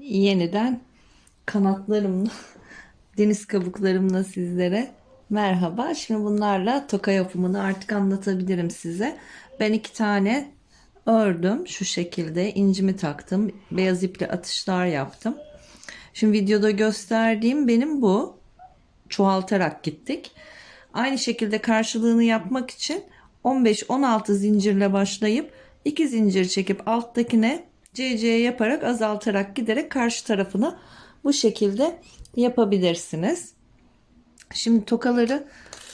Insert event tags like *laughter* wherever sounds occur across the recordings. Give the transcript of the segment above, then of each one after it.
yeniden kanatlarımla, *laughs* deniz kabuklarımla sizlere merhaba. Şimdi bunlarla toka yapımını artık anlatabilirim size. Ben iki tane ördüm şu şekilde incimi taktım. Beyaz iple atışlar yaptım. Şimdi videoda gösterdiğim benim bu. Çoğaltarak gittik. Aynı şekilde karşılığını yapmak için 15-16 zincirle başlayıp 2 zincir çekip alttakine CC yaparak azaltarak giderek karşı tarafını bu şekilde yapabilirsiniz. Şimdi tokaları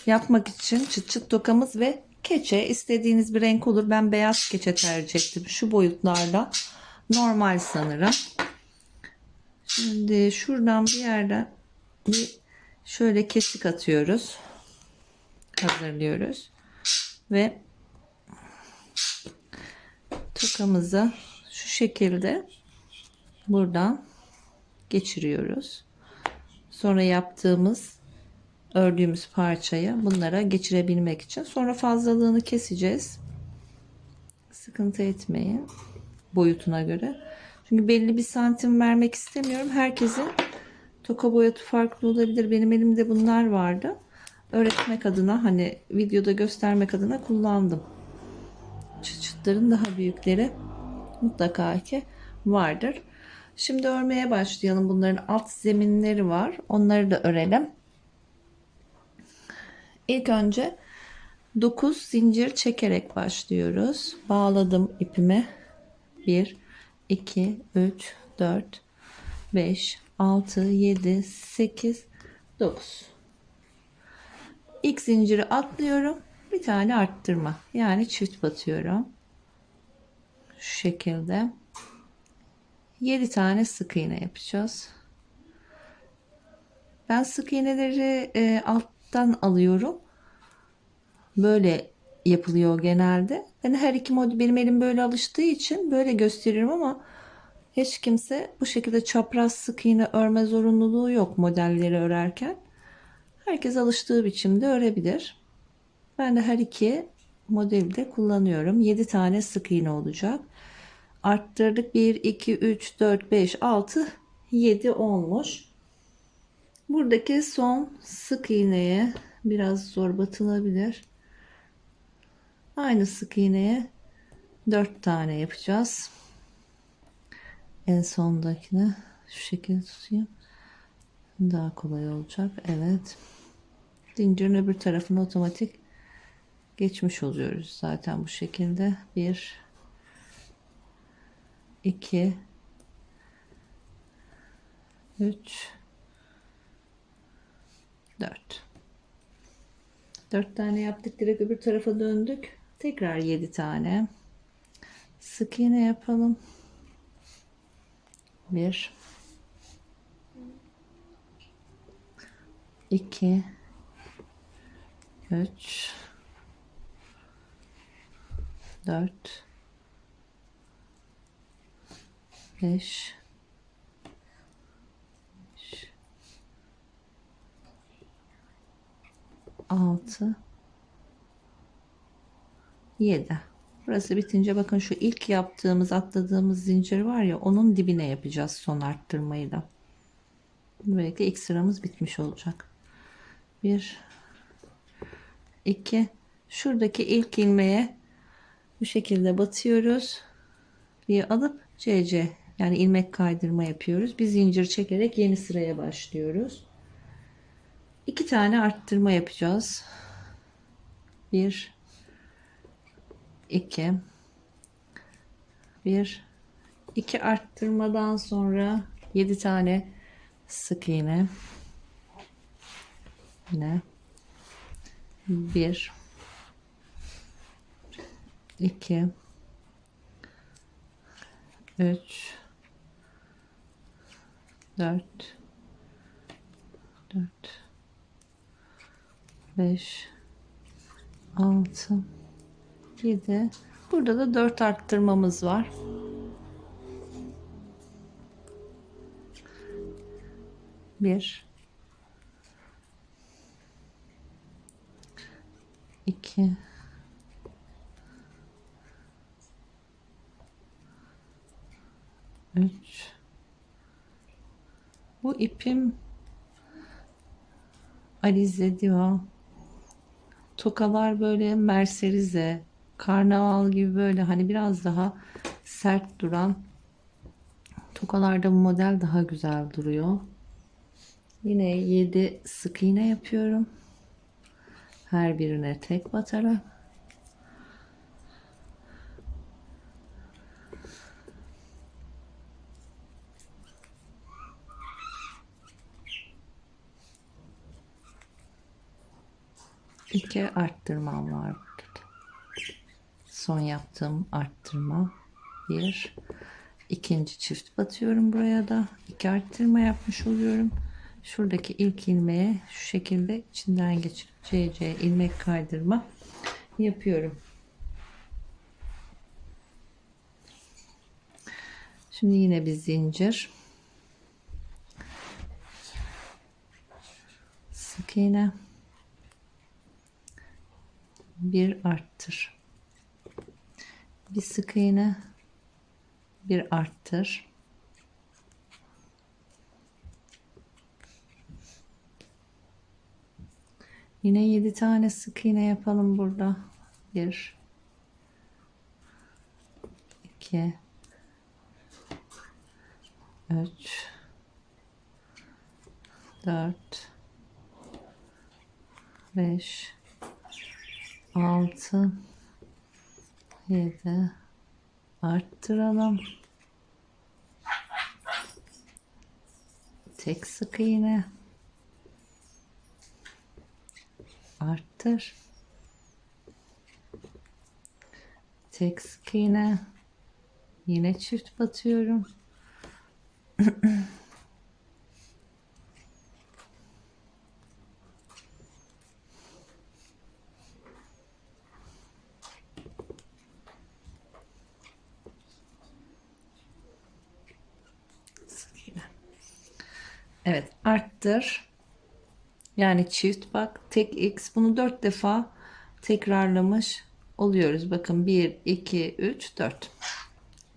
yapmak için çıt çıt tokamız ve keçe istediğiniz bir renk olur. Ben beyaz keçe tercih ettim. Şu boyutlarda normal sanırım. Şimdi şuradan bir yerden bir şöyle kesik atıyoruz. Hazırlıyoruz. Ve tokamızı şekilde buradan geçiriyoruz. Sonra yaptığımız ördüğümüz parçayı bunlara geçirebilmek için sonra fazlalığını keseceğiz. Sıkıntı etmeyin boyutuna göre. Çünkü belli bir santim vermek istemiyorum. Herkesin toka boyutu farklı olabilir. Benim elimde bunlar vardı. Öğretmek adına hani videoda göstermek adına kullandım. Çıt çıtların daha büyükleri mutlaka ki vardır. Şimdi örmeye başlayalım. Bunların alt zeminleri var. Onları da örelim. İlk önce 9 zincir çekerek başlıyoruz. Bağladım ipimi. 1 2 3 4 5 6 7 8 9 İlk zinciri atlıyorum. Bir tane arttırma. Yani çift batıyorum. Şu şekilde. 7 tane sık iğne yapacağız. Ben sık iğneleri e, alttan alıyorum. Böyle yapılıyor genelde. Ben her iki model benim elim böyle alıştığı için böyle gösteriyorum ama hiç kimse bu şekilde çapraz sık iğne örme zorunluluğu yok modelleri örerken. Herkes alıştığı biçimde örebilir. Ben de her iki modeli de kullanıyorum. 7 tane sık iğne olacak. Arttırdık. 1, 2, 3, 4, 5, 6, 7 olmuş. Buradaki son sık iğneye biraz zor batılabilir. Aynı sık iğneye 4 tane yapacağız. En sondakine şu şekilde tutayım. Daha kolay olacak. Evet. Zincirin öbür tarafına otomatik geçmiş oluyoruz zaten bu şekilde. 1 2 3 4 4 tane yaptık direkt öbür tarafa döndük. Tekrar 7 tane. Sık iğne yapalım. 1 2 3 4 5 6 7 Burası bitince bakın şu ilk yaptığımız atladığımız zincir var ya onun dibine yapacağız son arttırmayı da. Böylelikle ilk sıramız bitmiş olacak. 1 2 şuradaki ilk ilmeğe bu şekilde batıyoruz. Bir alıp CC yani ilmek kaydırma yapıyoruz. Bir zincir çekerek yeni sıraya başlıyoruz. İki tane arttırma yapacağız. Bir, iki, bir, iki arttırmadan sonra yedi tane sık iğne. Yine bir, iki, üç, dört, dört, beş, altı, yedi. Burada da dört arttırmamız var. Bir, iki, üç, Bu ipim Alize Diva. Tokalar böyle merserize, karnaval gibi böyle hani biraz daha sert duran tokalarda bu model daha güzel duruyor. Yine 7 sık iğne yapıyorum. Her birine tek batarak. İki arttırmam var. Son yaptığım arttırma bir. ikinci çift batıyorum buraya da. iki arttırma yapmış oluyorum. Şuradaki ilk ilmeğe şu şekilde içinden geçirip CC ilmek kaydırma yapıyorum. Şimdi yine bir zincir. Sık iğne. Bir arttır. Bir sık iğne. Bir arttır. Yine 7 tane sık iğne yapalım burada. 1 2 3 4 5 6 7 arttıralım. Tek sık iğne arttır. Tek sık iğne yine çift batıyorum. *clears throat* Sık iğne. Evet arttır. Yani çift bak tek x bunu 4 defa tekrarlamış oluyoruz. Bakın 1 2 3 4.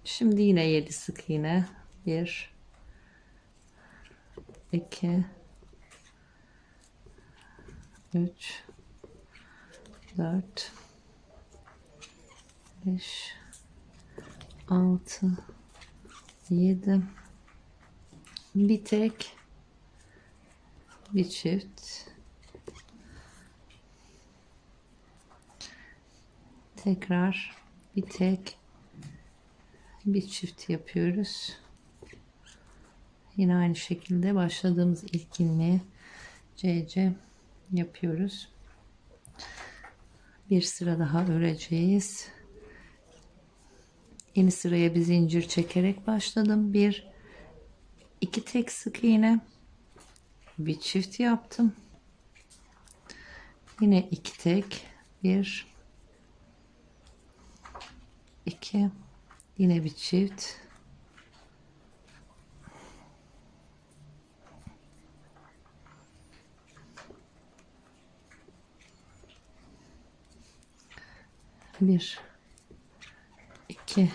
Şimdi yine 7 sık iğne. 1 2 3 4 5 6 7 bir tek bir çift. Tekrar bir tek. Bir çift yapıyoruz. Yine aynı şekilde başladığımız ilk ilmeği CC yapıyoruz. Bir sıra daha öreceğiz. Yeni sıraya bir zincir çekerek başladım. Bir iki tek sık iğne bir çift yaptım. Yine iki tek. Bir. İki. Yine bir çift. Bir. İki.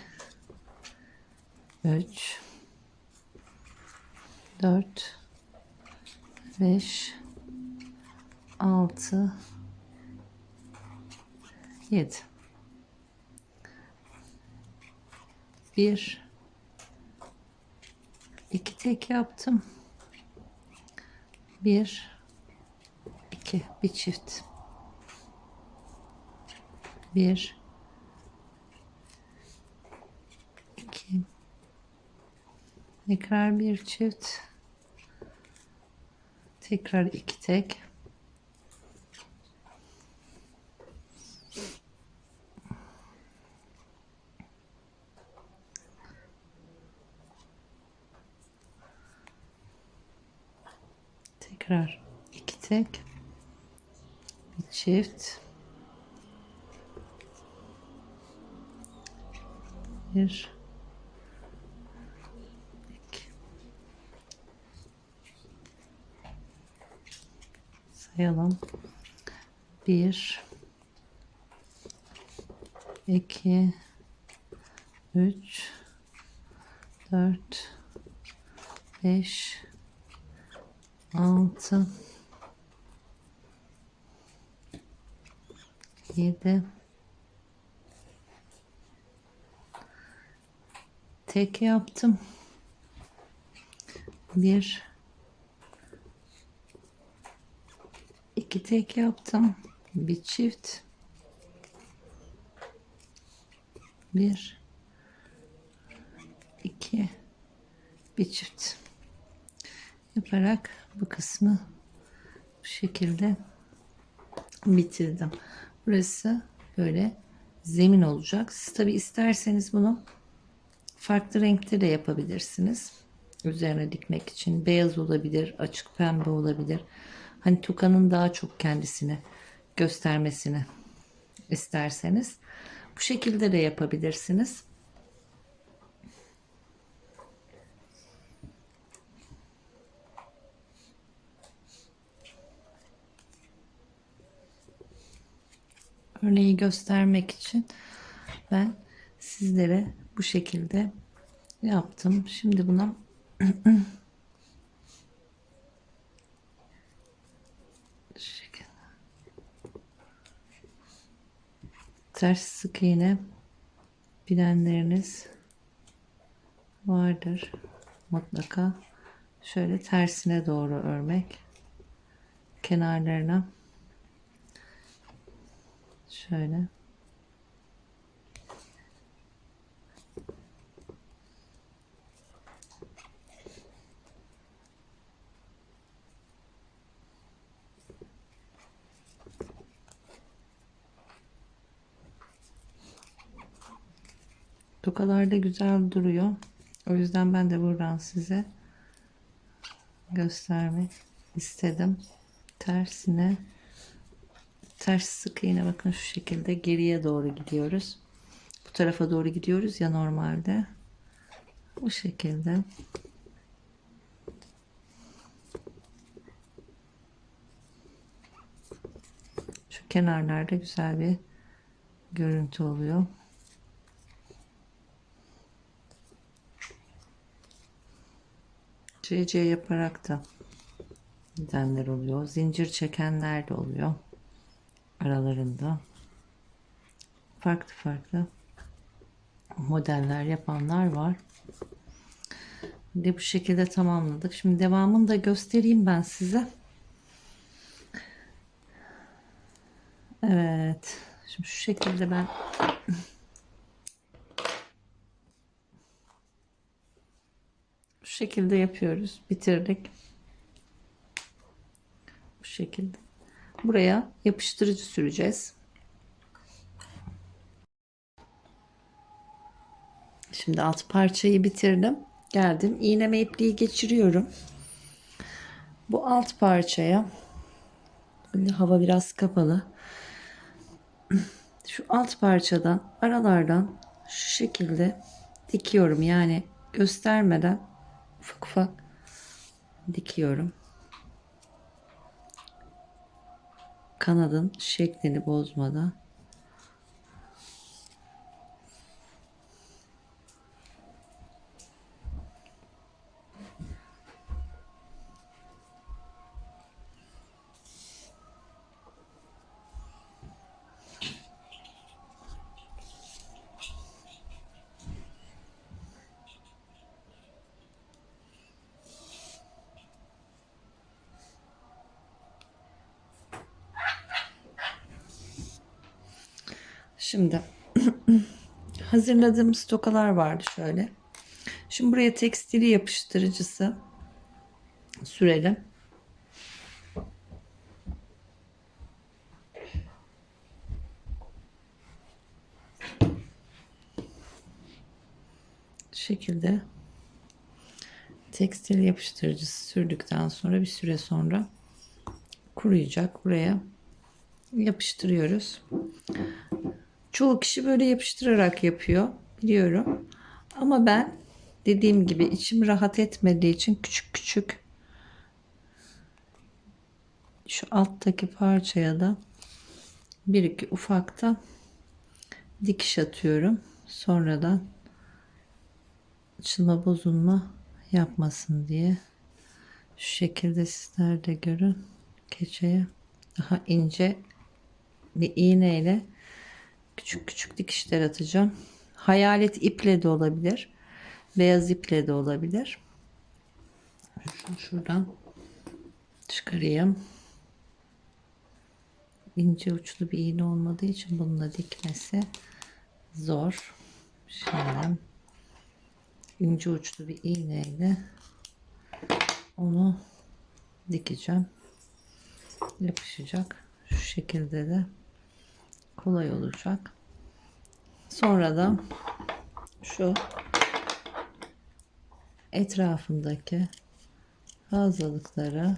Üç. Dört 5 6 7 1 2 tek yaptım. 1 2 bir çift. 1 2 tekrar bir çift Tekrar iki tek. Tekrar iki tek. Bir çift. Bir. Sayalım. 1 2 3 4 5 altı yedi tek yaptım bir iki tek yaptım bir çift bir iki bir çift yaparak bu kısmı bu şekilde bitirdim. Burası böyle zemin olacak. Siz tabi isterseniz bunu farklı renkte de yapabilirsiniz. Üzerine dikmek için beyaz olabilir, açık pembe olabilir. Hani tokanın daha çok kendisini göstermesini isterseniz bu şekilde de yapabilirsiniz. örneği göstermek için ben sizlere bu şekilde yaptım. Şimdi buna *clears throat* ters sık iğne bilenleriniz vardır mutlaka şöyle tersine doğru örmek kenarlarına Şöyle. Tokalar da güzel duruyor. O yüzden ben de buradan size göstermek istedim. Tersine ters sık iğne bakın şu şekilde geriye doğru gidiyoruz. Bu tarafa doğru gidiyoruz ya normalde. Bu şekilde. Şu kenarlarda güzel bir görüntü oluyor. CC yaparak da gidenler oluyor. Zincir çekenler de oluyor aralarında farklı farklı modeller yapanlar var. De bu şekilde tamamladık. Şimdi devamını da göstereyim ben size. Evet. Şimdi şu şekilde ben şekilde yapıyoruz. Bitirdik. Bu şekilde. Buraya yapıştırıcı süreceğiz. Şimdi alt parçayı bitirdim. Geldim. İğneme ipliği geçiriyorum. Bu alt parçaya şimdi hava biraz kapalı. Şu alt parçadan aralardan şu şekilde dikiyorum. Yani göstermeden ufak ufak dikiyorum. kanadın şeklini bozmadan Şimdi *clears throat* hazırladığımız tokalar vardı şöyle. Şimdi buraya tekstili yapıştırıcısı sürelim. şekilde tekstil yapıştırıcısı sürdükten sonra bir süre sonra kuruyacak. Buraya yapıştırıyoruz. Çoğu kişi böyle yapıştırarak yapıyor biliyorum. Ama ben dediğim gibi içim rahat etmediği için küçük küçük şu alttaki parçaya da bir iki ufakta dikiş atıyorum. Sonradan açılma bozulma yapmasın diye Şu şekilde sizler de görün. Keçeye daha ince bir iğneyle küçük küçük dikişler atacağım. Hayalet iple de olabilir. Beyaz iple de olabilir. Şunu şuradan çıkarayım. İnce uçlu bir iğne olmadığı için bununla dikmesi zor. Şimdi ince uçlu bir iğneyle onu dikeceğim. Yapışacak. Şu şekilde de kolay olacak. Sonra da şu etrafındaki fazlalıkları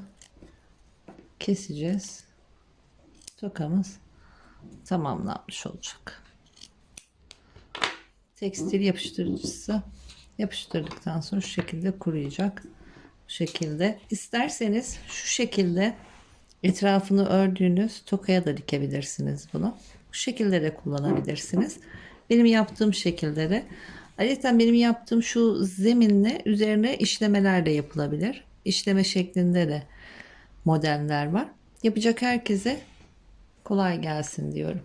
keseceğiz. Tokamız tamamlanmış olacak. Tekstil yapıştırıcısı yapıştırdıktan sonra şu şekilde kuruyacak. Bu şekilde. İsterseniz şu şekilde etrafını ördüğünüz tokaya da dikebilirsiniz bunu. Bu şekilde de kullanabilirsiniz. Benim yaptığım şekilde de Ayrıca benim yaptığım şu zeminle üzerine işlemeler de yapılabilir. İşleme şeklinde de modeller var. Yapacak herkese kolay gelsin diyorum.